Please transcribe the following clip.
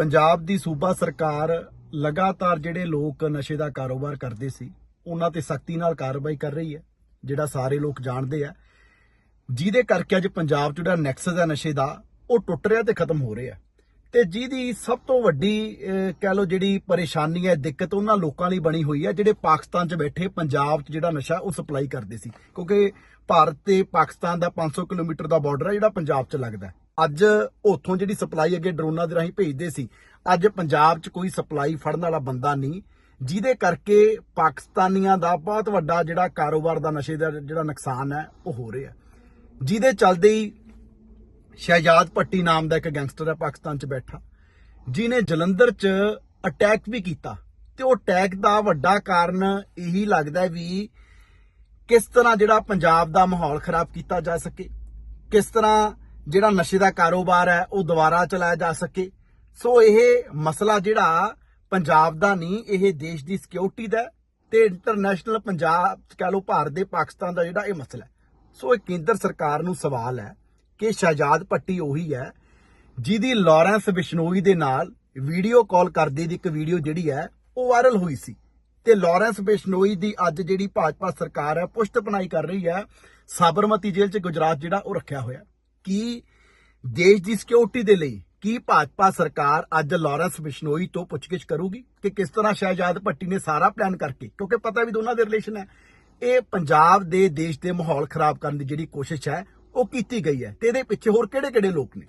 ਪੰਜਾਬ ਦੀ ਸੂਬਾ ਸਰਕਾਰ ਲਗਾਤਾਰ ਜਿਹੜੇ ਲੋਕ ਨਸ਼ੇ ਦਾ ਕਾਰੋਬਾਰ ਕਰਦੇ ਸੀ, ਉਹਨਾਂ ਤੇ ਸਖਤੀ ਨਾਲ ਕਾਰਵਾਈ ਕਰ ਰਹੀ ਹੈ, ਜਿਹੜਾ ਸਾਰੇ ਲੋਕ ਜਾਣਦੇ ਆ। ਜਿਹਦੇ ਕਰਕੇ ਅੱਜ ਪੰਜਾਬ 'ਚ ਜਿਹੜਾ ਨੈਕਸਸ ਹੈ ਨਸ਼ੇ ਦਾ, ਉਹ ਟੁੱਟ ਰਿਹਾ ਤੇ ਖਤਮ ਹੋ ਰਿਹਾ। ਤੇ ਜਿਹਦੀ ਸਭ ਤੋਂ ਵੱਡੀ ਕਹਿ ਲਓ ਜਿਹੜੀ ਪਰੇਸ਼ਾਨੀ ਹੈ, ਦਿੱਕਤ ਉਹਨਾਂ ਲੋਕਾਂ ਲਈ ਬਣੀ ਹੋਈ ਹੈ, ਜਿਹੜੇ ਪਾਕਿਸਤਾਨ 'ਚ ਬੈਠੇ ਪੰਜਾਬ 'ਚ ਜਿਹੜਾ ਨਸ਼ਾ, ਉਹ ਸਪਲਾਈ ਕਰਦੇ ਸੀ। ਕਿਉਂਕਿ ਭਾਰਤ ਤੇ ਪਾਕਿਸਤਾਨ ਦਾ 500 ਕਿਲੋਮੀਟਰ ਦਾ ਬਾਰਡਰ ਹੈ, ਜਿਹੜਾ ਪੰਜਾਬ 'ਚ ਲੱਗਦਾ ਅੱਜ ਉੱਥੋਂ ਜਿਹੜੀ ਸਪਲਾਈ ਅੱਗੇ ਡਰੋਨਾਂ ਦੇ ਰਾਹੀਂ ਭੇਜਦੇ ਸੀ, ਅੱਜ ਪੰਜਾਬ 'ਚ ਕੋਈ ਸਪਲਾਈ ਫੜਨ ਵਾਲਾ ਬੰਦਾ ਨਹੀਂ, ਜਿਹਦੇ ਕਰਕੇ ਪਾਕਿਸਤਾਨੀਆਂ ਦਾ ਬਹੁਤ ਵੱਡਾ ਜਿਹੜਾ ਕਾਰੋਬਾਰ ਦਾ ਨਸ਼ੇ ਦਾ ਜਿਹੜਾ ਨੁਕਸਾਨ ਹੈ, ਉਹ ਹੋ ਰਿਹਾ। ਜਿਹਦੇ ਚੱਲਦੇ ਹੀ ਸ਼ਹਿਜਾਦ ਭੱਟੀ ਨਾਮ ਦਾ ਇੱਕ ਗੈਂਗਸਟਰ ਹੈ ਪਾਕਿਸਤਾਨ 'ਚ ਬੈਠਾ ਜਿਨੇ ਜਲੰਧਰ 'ਚ ਅਟੈਕ ਵੀ ਕੀਤਾ। ਤੇ ਉਹ ਅਟੈਕ ਦਾ ਵੱਡਾ ਕਾਰਨ ਇਹੀ ਲੱਗਦਾ ਵੀ ਕਿਸ ਤਰ੍ਹਾਂ ਜਿਹੜਾ ਪੰਜਾਬ ਦਾ ਮਾਹੌਲ ਖਰਾਬ ਕੀਤਾ ਜਾ ਸਕੇ, ਕਿਸ ਤਰ੍ਹਾਂ ਜਿਹੜਾ ਨਸ਼ੇ ਦਾ ਕਾਰੋਬਾਰ ਹੈ, ਉਹ ਦੁਬਾਰਾ ਚਲਾਇਆ ਜਾ ਸਕੇ। ਸੋ ਇਹ ਮਸਲਾ ਜਿਹੜਾ ਪੰਜਾਬ ਦਾ ਨਹੀਂ, ਇਹ ਦੇਸ਼ ਦੀ ਸਿਕਿਉਰਿਟੀ ਦਾ ਹੈ ਤੇ ਇੰਟਰਨੈਸ਼ਨਲ ਪੰਜਾਬ ਕਹ ਲਓ ਭਾਰਤ ਦੇ ਪਾਕਿਸਤਾਨ ਦਾ ਜਿਹੜਾ ਇਹ ਮਸਲਾ ਹੈ। ਸੋ ਇਹ ਕੇਂਦਰ ਸਰਕਾਰ ਨੂੰ ਸਵਾਲ ਹੈ ਕਿ ਸ਼ਹਿਜ਼ਾਦ ਪੱਟੀ ਉਹੀ ਹੈ ਜਿਹਦੀ ਲਾਰੈਂਸ ਬਿਸ਼ਨੋਈ ਦੇ ਨਾਲ ਵੀਡੀਓ ਕਾਲ ਕਰਦੀ ਦੀ ਇੱਕ ਵੀਡੀਓ ਜਿਹੜੀ ਹੈ, ਉਹ ਵਾਇਰਲ ਹੋਈ ਸੀ। ਤੇ ਲਾਰੈਂਸ ਬਿਸ਼ਨੋਈ ਦੀ ਅੱਜ ਜਿਹੜੀ ਭਾਜਪਾ ਸਰਕਾਰ ਹੈ ਪੁਸ਼ਤ ਪਨਾਈ ਕਰ ਰਹੀ ਹੈ, ਸਾਬਰਮਤੀ ਜੇਲ੍ਹ 'ਚ ਗੁਜਰਾਤ ਜਿਹੜਾ ਉਹ ਰੱਖਿਆ ਹੋਇਆ। ਕੀ ਦੇਸ਼ ਦੀ ਸਿਕਿਉਰਿਟੀ ਦੇ ਲਈ ਕੀ ਭਾਜਪਾ ਸਰਕਾਰ ਅੱਜ ਲਾਰੈਂਸ ਬਿਸ਼ਨੋਈ ਤੋਂ ਪੁੱਛਗਿੱਛ ਕਰੂਗੀ ਕਿ ਕਿਸ ਤਰ੍ਹਾਂ ਸ਼ਹਿਜਾਦ ਭੱਟੀ ਨੇ ਸਾਰਾ ਪਲਾਨ ਕਰਕੇ, ਕਿਉਂਕਿ ਪਤਾ ਵੀ ਦੋਨਾਂ ਦੇ ਰਿਲੇਸ਼ਨ ਹੈ, ਇਹ ਪੰਜਾਬ ਦੇ ਦੇਸ਼ ਦੇ ਮਾਹੌਲ ਖਰਾਬ ਕਰਨ ਦੀ ਜਿਹੜੀ ਕੋਸ਼ਿਸ਼ ਹੈ, ਉਹ ਕੀਤੀ ਗਈ ਹੈ ਤੇ ਇਹਦੇ ਪਿੱਛੇ ਹੋਰ ਕਿਹੜੇ-ਕਿਹੜੇ ਲੋਕ ਨੇ?